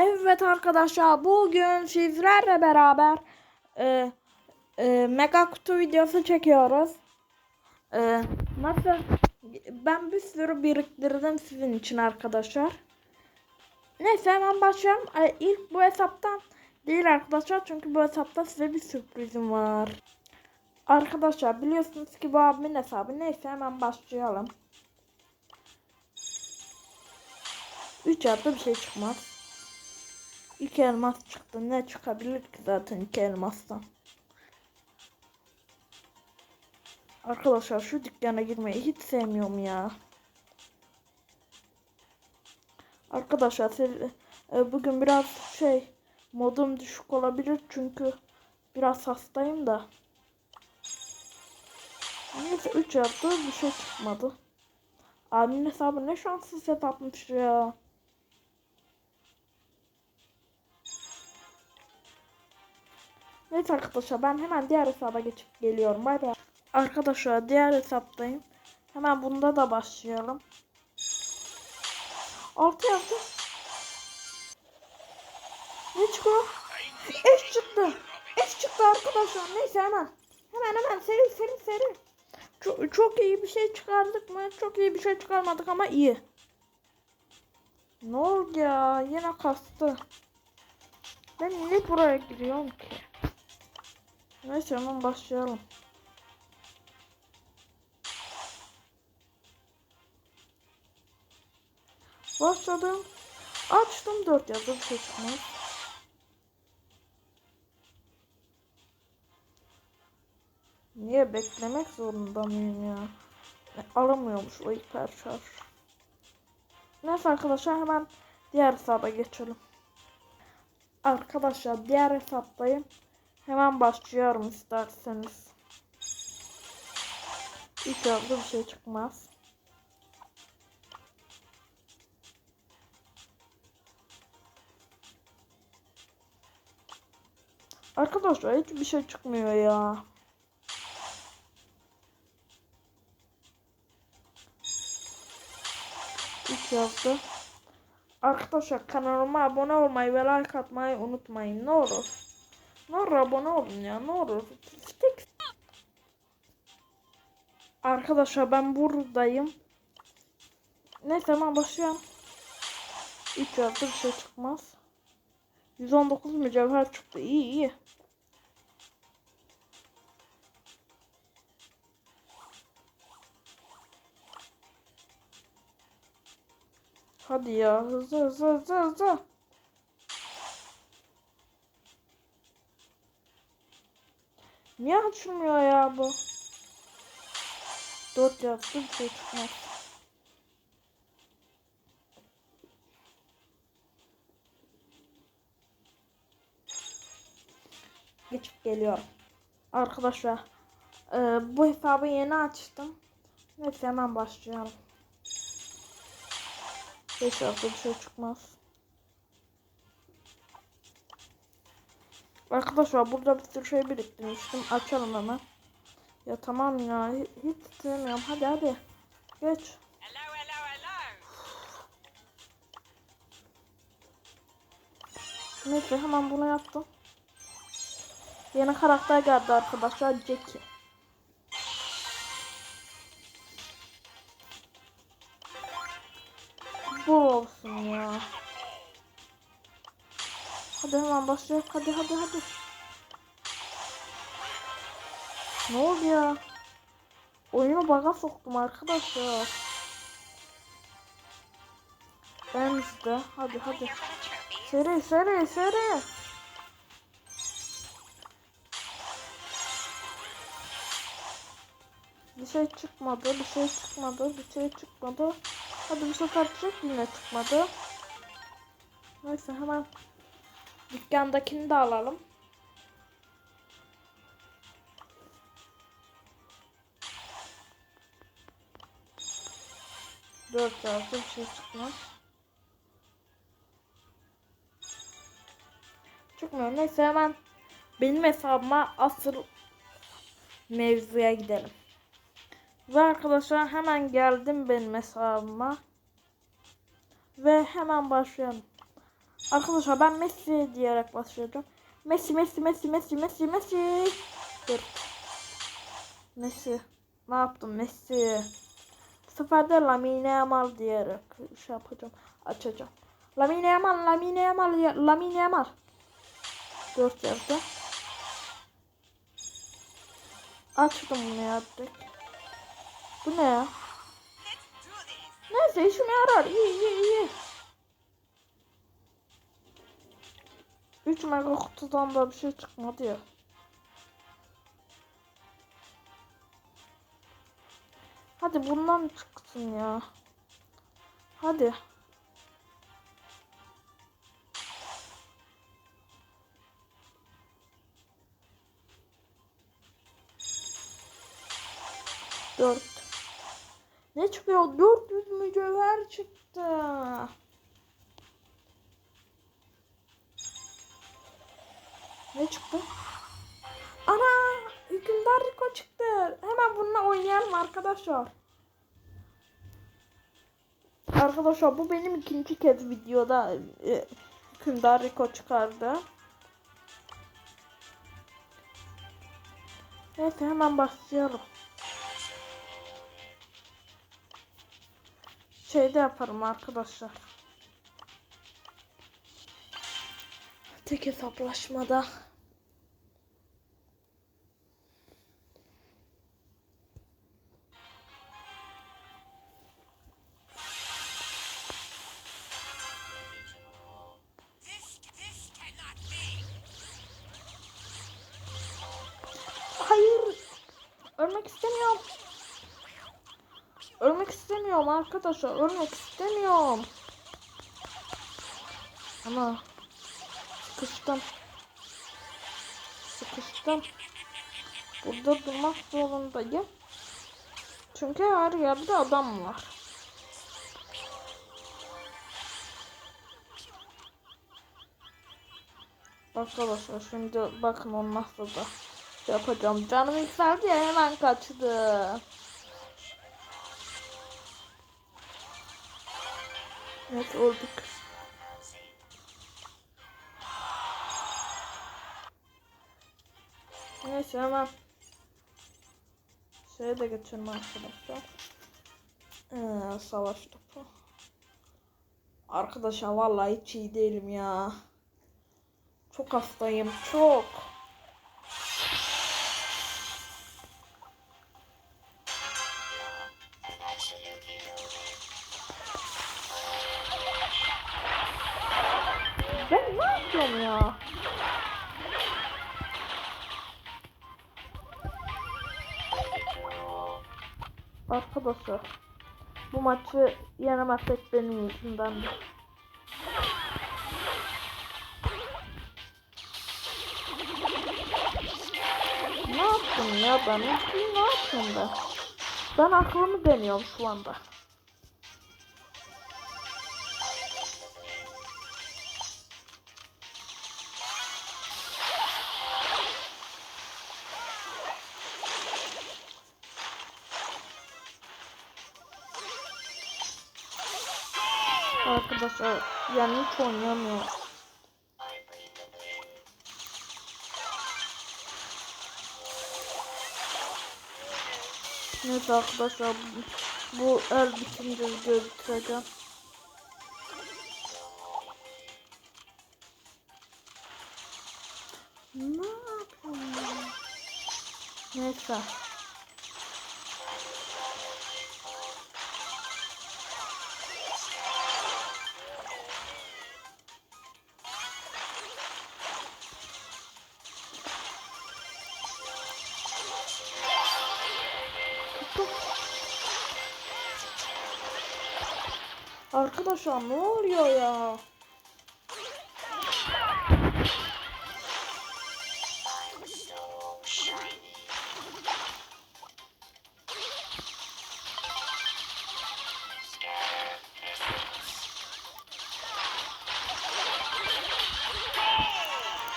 Evet arkadaşlar bugün sizlerle beraber e, e, mega kutu videosu çekiyoruz. E, nasıl? Ben bir sürü biriktirdim sizin için arkadaşlar. Neyse hemen başlayalım. E, ilk bu hesaptan değil arkadaşlar çünkü bu hesapta size bir sürprizim var. Arkadaşlar biliyorsunuz ki bu abimin hesabı. Neyse hemen başlayalım. 3 adda bir şey çıkmaz. İki elmas çıktı. Ne çıkabilir ki zaten iki elmastan. Arkadaşlar şu dükkana girmeyi hiç sevmiyorum ya. Arkadaşlar e, bugün biraz şey modum düşük olabilir çünkü biraz hastayım da. Neyse 3 yaptı bir şey çıkmadı. Abimin hesabı ne şanssız hesapmış ya. Neyse arkadaşlar ben hemen diğer hesaba geçip geliyorum. Bay bay. Arkadaşlar diğer hesaptayım. Hemen bunda da başlayalım. Altı yaptı. Ne çıkıyor? Eş çıktı. Eş çıktı arkadaşlar. Neyse hemen. Hemen hemen seri seri seri. Çok, çok iyi bir şey çıkardık mı? Çok iyi bir şey çıkarmadık ama iyi. Ne oldu ya? Yine kastı. Ben niye buraya giriyorum ki? Neyse hemen başlayalım. Başladım. Açtım 4 yazdı bir. Niye beklemek zorunda mıyım ya? E, alamıyormuş o hiper şarj. Neyse arkadaşlar hemen diğer hesaba geçelim. Arkadaşlar diğer hesaptayım. Hemen başlıyorum isterseniz. İnşallah bir şey çıkmaz. Arkadaşlar hiçbir şey çıkmıyor ya. İlk yazdı. Arkadaşlar kanalıma abone olmayı ve like atmayı unutmayın. Ne olur. Ne olur abone olun ya. Ne olur. Tek- Arkadaşlar ben buradayım. Neyse hemen başlayalım. 3 yazdı bir şey çıkmaz. 119 mücevher çıktı. İyi iyi. Hadi ya hızlı hızlı hızlı hızlı. Niye açılmıyor ya bu? Dört yaptı bir şey çıkmaz. Geçip geliyorum. Arkadaşlar e, bu hesabı yeni açtım. Neyse hemen başlayalım. 5 hafta bir şey çıkmaz. Arkadaşlar burada bir sürü şey biriktirmiştim. Açalım hemen. Ya tamam ya. hi- Hiç sevmiyorum. Hadi hadi. Geç. Hello, hello, hello. Neyse hemen bunu yaptım. Yeni karakter geldi arkadaşlar. Jackie. Bu olsun ya. Hadi hemen başlayalım. Hadi hadi hadi. Ne oldu ya? Oyunu baga soktum arkadaşlar. Ben işte. Hadi hadi. Seri seri seri. Bir şey çıkmadı, bir şey çıkmadı, bir şey çıkmadı. Hadi bu sefer çık yine çıkmadı. Neyse hemen dükkandakini de alalım. Dört yazdı bir şey çıkmaz. Çıkmıyor. Neyse hemen benim hesabıma asıl mevzuya gidelim. Ve arkadaşlar hemen geldim benim hesabıma. Ve hemen başlayalım. Arkadaşlar ben Messi diyerek başlayacağım. Messi, Messi, Messi, Messi, Messi, Messi. Dur. Messi. Ne yaptım Messi? Bu sefer de Lamine Yamal diyerek şey yapacağım. Açacağım. Lamine Yamal, Lamine Yamal, ya- Lamine Yamal. Dört yerde. Açtım bunu ya direkt. Bu ne ya? Neyse işime yarar. İyi iyi iyi. 3 mega kutudan da bir şey çıkmadı ya. Hadi bundan çıksın ya. Hadi. Dört. Ne çıkıyor? 400 mücevher çıktı. Ne çıktı? Ana! Hükümdar Rico çıktı. Hemen bununla oynayalım arkadaşlar. Arkadaşlar bu benim ikinci kez videoda e, Hükümdar Rico çıkardı. Neyse hemen başlayalım. Şeyde yaparım arkadaşlar. Tek hesaplaşmada. Ölmek istemiyorum. Ölmek istemiyorum arkadaşlar. Ölmek istemiyorum. Ama sıkıştım. Sıkıştım. Burada durmak zorundayım. Çünkü her yerde adam var. Arkadaşlar şimdi bakın nasıl da yapacağım. Canım yükseldi ya hemen kaçtı. Evet öldük. Neyse hemen şeye de geçelim arkadaşlar. Ee, savaş topu. Arkadaşlar vallahi hiç iyi değilim ya. Çok hastayım çok. Arkadaşlar bu maçı yenemezsek benim yüzümdendir. Ne yaptım ya ben? Ne yaptım ben? Ben aklımı deniyorum şu anda. Arkadaşlar yani hiç oynayamıyor. Neyse arkadaşlar bu, el bitince videoyu bitireceğim. Ne yapıyorum ya? Neyse. Arkadaşlar ne oluyor ya?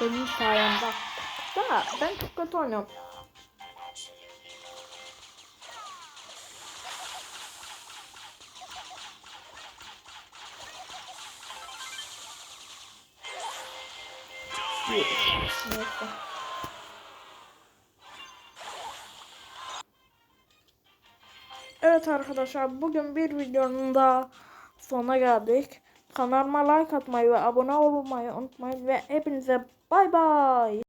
Benim sayemde. Da ben çok kötü oynuyorum. Neyse. Evet arkadaşlar bugün bir videonun daha sonuna geldik. Kanalıma like atmayı ve abone olmayı unutmayın ve hepinize bay bay.